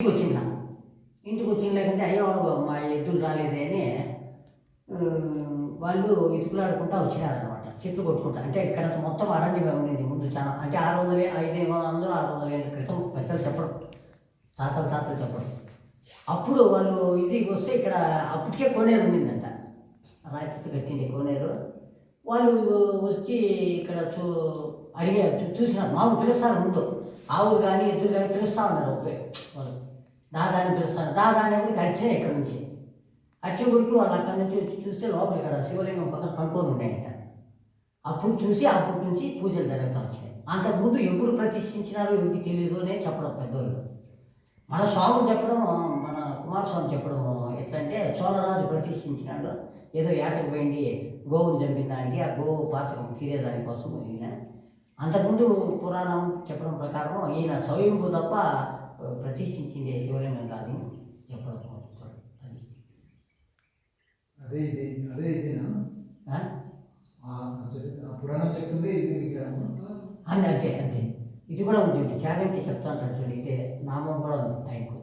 ఇంటికి వచ్చిందా? ఇంటికి వచ్చిన లేకంటే అయ్యో మా ఎద్దులు రాలేదే అని వాళ్ళు ఇతుకులాడుకుంటా వచ్చినారనమాట చెట్లు కొట్టుకుంటా. అంటే ఇక్కడ మొత్తం అరణ్యమే ఉండింది ముందు చాలా. అంటే ఆరు వందల ఐదు వందలు ఆరు వందల ఏళ్ళ క్రితం పెద్దలు చెప్పడం. తాతలు తాతలు చెప్పడం. అప్పుడు వాళ్ళు ఇది వస్తే ఇక్కడ అప్పటికే కోనేరు ఉండిందంట. రాయితీతో కట్టింది కోనేరు. వాళ్ళు వచ్చి ఇక్కడ చూ అడిగారు చూసినారు. మామూలు పిలుస్తారు ముందు. ఆవులు కానీ ఎద్దులు కానీ పిలుస్తూ ఉన్నారు ఒకే వాళ్ళు. దాదాని పిలుస్తారు దాదాని కూడా అరిచినాయి ఇక్కడ నుంచి. అడిచే గుడికి వాళ్ళు అక్కడి నుంచి వచ్చి చూస్తే లోపల ఇక్కడ శివలింగం పక్కన పడుకొని ఉన్నాయంట. అప్పుడు చూసి అప్పటి నుంచి పూజలు జరుగుతూ వచ్చాయి. అంతకుముందు ఎప్పుడు ప్రతిష్ఠించినారో ఎవరికి తెలియదు అనే చెప్పడం పెద్దోళ్ళు. మన స్వామి చెప్పడం మన కుమారస్వామి చెప్పడం ఎట్లంటే చోళరాజు ప్రతిష్ఠించినాడు. ఏదో ఏటకు పోయింది గోవును చంపిన దానికి ఆ గోవు పాత్ర తీరేదానికోసం ఈయన. అంతకుముందు పురాణం చెప్పడం ప్రకారం ఈయన స్వయంభూ తప్ప ప్రతిష్ఠించింది శివలింగం కాదు చెప్పడం అది. అదే ఇది అదే ఇదేనా? పురాణం చెప్తుంది అంతే? అంతే ఇది కూడా ఉంది చాగంటి చెప్తా అంటాడు చూడు ఇదే నామం కూడా ఉంది ఆయనకు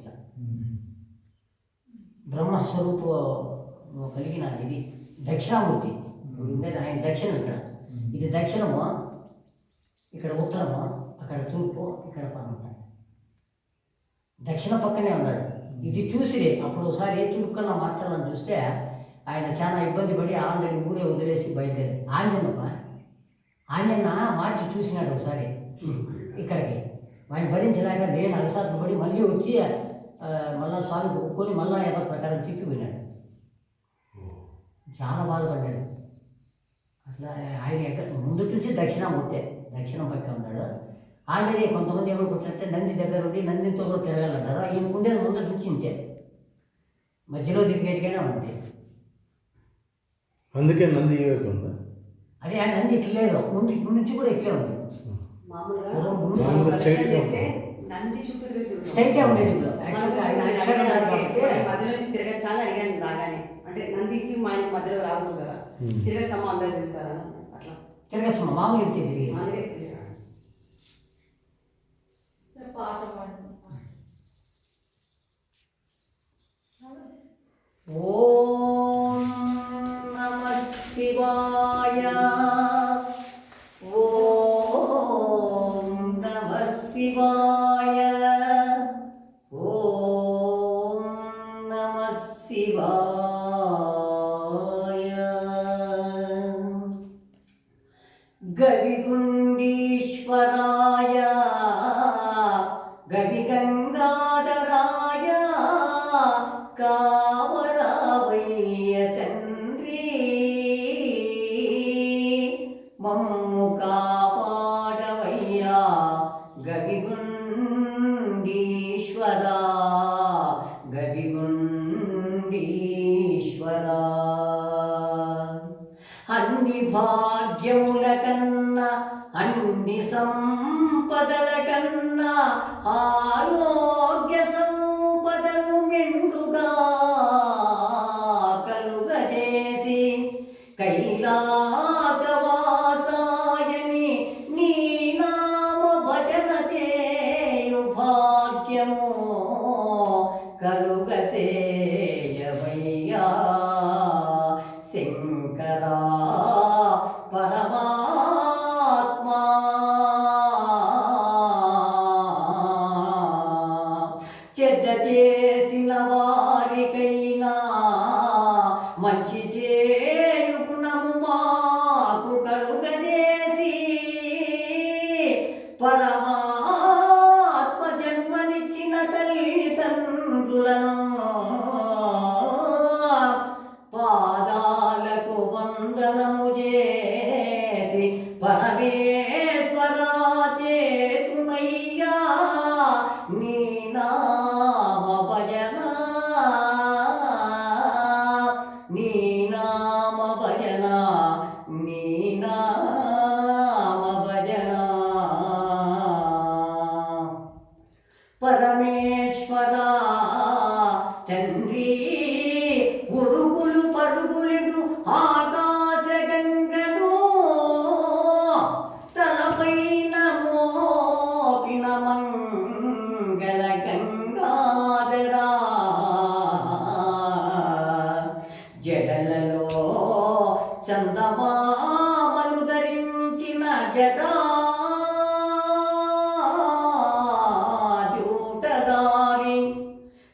బ్రహ్మస్వరూపు కలిగిన ఇది దక్షిణామూర్తి. ఉండేది ఆయన దక్షిణ ఇక్కడ. ఇది దక్షిణము? ఇక్కడ ఉత్తరము? అక్కడ తూర్పు ఇక్కడ పనమాట దక్షిణ పక్కనే ఉన్నాడు. ఇది చూసి అప్పుడు ఒకసారి చురుక్కన్న మార్చాలని చూస్తే ఆయన చాలా ఇబ్బంది పడి ఆల్రెడీ ఊరే వదిలేసి బయలుదేరి ఆంజనమ్మ ఆంజన్న మార్చి చూసినాడు ఒకసారి. ఇక్కడికి. వాడిని భరించలేక నేను అలసాట్లు పడి మళ్ళీ వచ్చి మళ్ళా సాగు ఒప్పుకొని మళ్ళా ఏదో ప్రకారం తిప్పిపోయినాడు చాలా బాధపడ్డాడు. అట్లా ఆయన ఎక్కడ ముందు నుంచి దక్షిణామూర్తే దక్షిణం పక్క ఉన్నాడు. ఆల్రెడీ కొంతమంది ఏమనుకుంటారంటే నంది దగ్గర ఉండి నందితో కూడా తిరగాలంటారు ఈయన ఉండేది ముందు ఇంతే. మధ్యలో తిరిగేటిగానే ఉంది అందుకే నంది ఉందా? అదే ఆ నంది ఇట్లా లేదు. ముందు ఇప్పటి నుంచి కూడా ఇట్లే ఉంది. నంది స్ట్రైటే ఉండేది మధ్యలో నుంచి తిరగచ్చా అని అడిగాను రాగానే. అంటే నందికి మా మధ్యలో రాకూడదు కదా. తిరగచ్చమ్మా అందరు తిరుగుతారా? అట్లా. తిరగచ్చు మామూలు తిరిగి പാട്ട പാടുന്നു ഓ గవిగుండీశ్వరా గవిగుండీశ్వరా అన్ని భాగ్యముల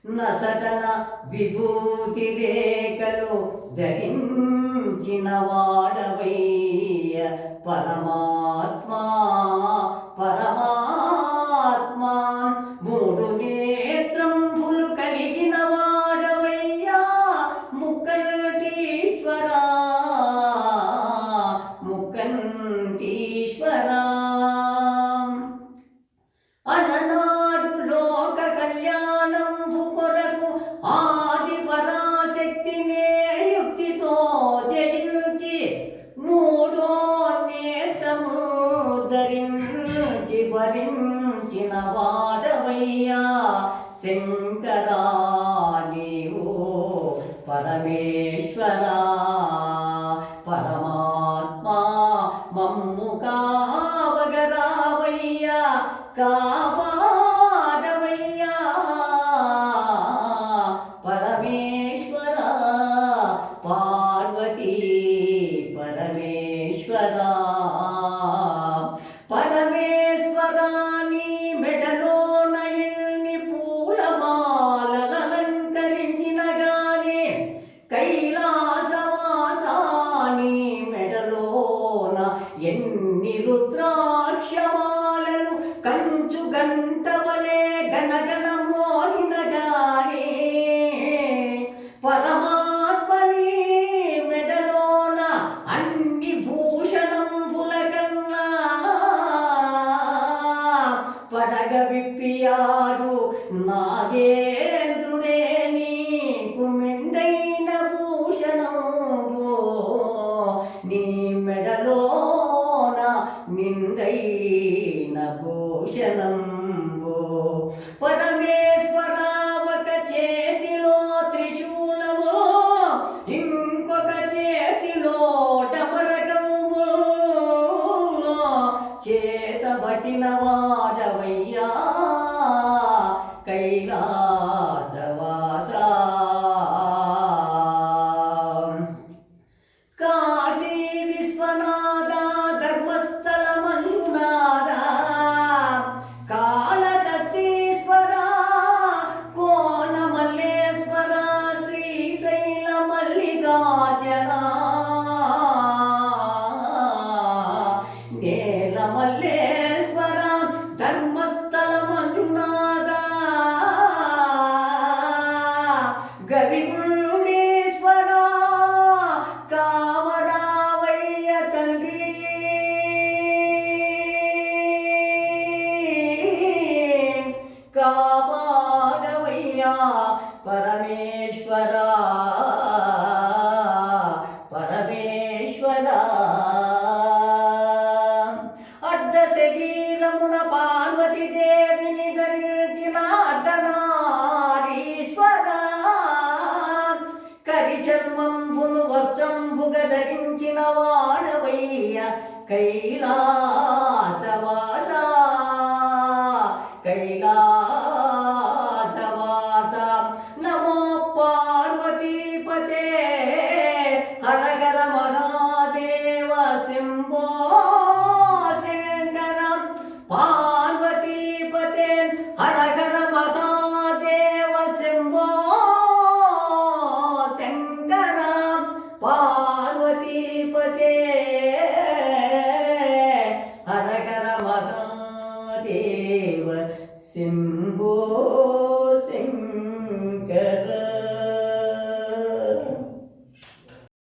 నసటన విభూతి రేఖలు ధరించిన వాడవయ్య పరమాత్మా పరమా మమ్ము కావగరావయ్యా కాపాడవయ్యా. పరమేశ్వర పార్వతీ పరమేశ్వర. పరమేశ్వరాని మెడలో ben ben ben ben Kashi Viswanatha Dharmasthala Manjunatha Kalahastishwara కోన మల్లేశ్వర శ్రీశైల మల్లికార్జన. నేల కాపాడవయ్యా పరమేశ్వర పరమేశ్వర. అర్ధ శరీరమున పార్వతి దేవిని ధరించిన అర్ధనారీశ్వర. కరి చర్మంబును వస్త్రంబుగ ధరించిన వాడవయ్య కైలా